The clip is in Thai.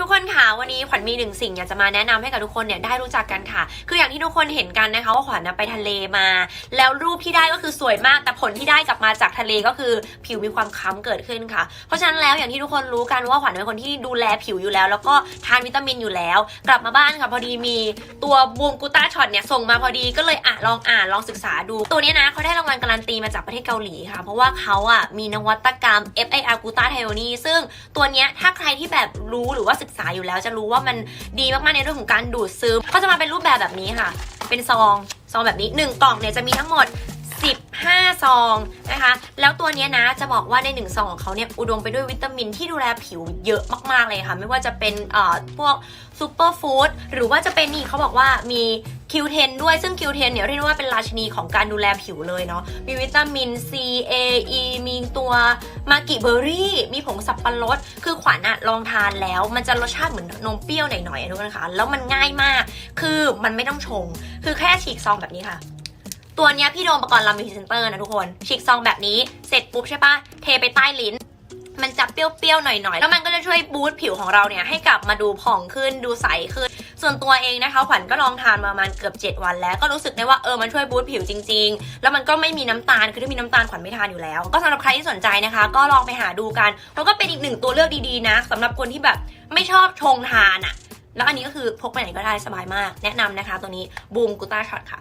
ทุกคนค่ะวันนี้ขวัญมีหนึ่งสิ่งอยากจะมาแนะนำให้กับทุกคนเนี่ยได้รู้จักกันค่ะ คืออย่างที่ทุกคนเห็นกันนะคะว่าขวัญไปทะเลมา แล้วรูปที่ได้ก็คือสวยมาก แต่ผลที่ได้กลับมาจากทะเลก็คือผิวมีความค้ำเกิดขึ้นค่ะ เพราะฉะนั้นแล้วอย่างที่ทุกคนรู้กันว่าขวัญเป็นคนที่ดูแลผิวอยู่แล้ว แล้วก็ทานวิตามินอยู่แล้ว กลับมาบ้านค่ะพอดีมีตัวบูมกูต้าช็อตเนี่ยส่งมาพอดีก็เลยอะลองอ่านลองศึกษาดู ตัวเนี้ยนะเขาได้รางวัลการันตีมาจากประเทศเกาหลีค่ะ เพราะว่าเขาอะมีนวัตกรรม FIR กูต้าไทโอนีซึ่งตัวเนี้ยถ้าใครที่แบบรู้หรือว่าศึกษาอยู่แล้ว จะรู้ว่ามันดีมากๆในเรื่องของการดูดซึมเขาจะมาเป็นรูปแบบแบบนี้ค่ะ เป็นซองซองแบบนี้ 1 กล่องเนี่ยจะมีทั้งหมด 15 ซองนะคะ แล้วตัวนี้นะจะบอกว่าใน1ซองของเขาเนี่ยอุดมไปด้วยวิตามินที่ดูแลผิวเยอะมากๆเลยค่ะ ไม่ว่าจะเป็นเอ่อพวกซูเปอร์ฟู้ดหรือว่าจะเป็นนี่เขาบอกว่ามี Q10 ด้วยซึ่ง Q10 เนี่ยเรียกได้ว่าเป็นราชินีของการดูแลผิวเลยเนาะมีวิตามิน C A E มีตัวมากิเบอร์รี่ มีผงสับปะรด คือขวัญอะลองทานแล้ว มันจะรสชาติเหมือนนมเปรี้ยวหน่อยๆอะทุกคนคะแล้วมันง่ายมาก คือมันไม่ต้องชง คือแค่ฉีกซองแบบนี้ค่ะตัวเนี้ยพี่โดมประกรณ์ลำมีพรีเซนเตอร์นะทุกคนฉีกซองแบบนี้เสร็จปุ๊บใช่ปะเทไปใต้ลิ้น มันจะเปรี้ยวๆหน่อยๆ แล้วมันก็จะช่วยบูสต์ผิวของเราเนี่ยให้กลับมาดูผ่องขึ้นดูใสขึ้น ส่วนตัวเองนะคะขวัญก็ลองทานมาประมาณเกือบ 7 วันแล้วก็รู้สึกได้ว่าเออมันช่วยบูสต์ผิวจริง ๆ แล้วมันก็ไม่มีน้ำตาลคือถ้ามีน้ำตาลขวัญไม่ทานอยู่แล้ว ก็สำหรับใครที่สนใจนะคะ ก็ลองไปหาดูกันแล้วก็เป็นอีกหนึ่งตัวเลือกดีๆนะสำหรับคนที่แบบไม่ชอบชงทานอะแล้วอันนี้ก็คือพกไปไหนก็ได้สบายมาก แนะนำนะคะ ตัวนี้บูมกูต้าช็อตค่ะ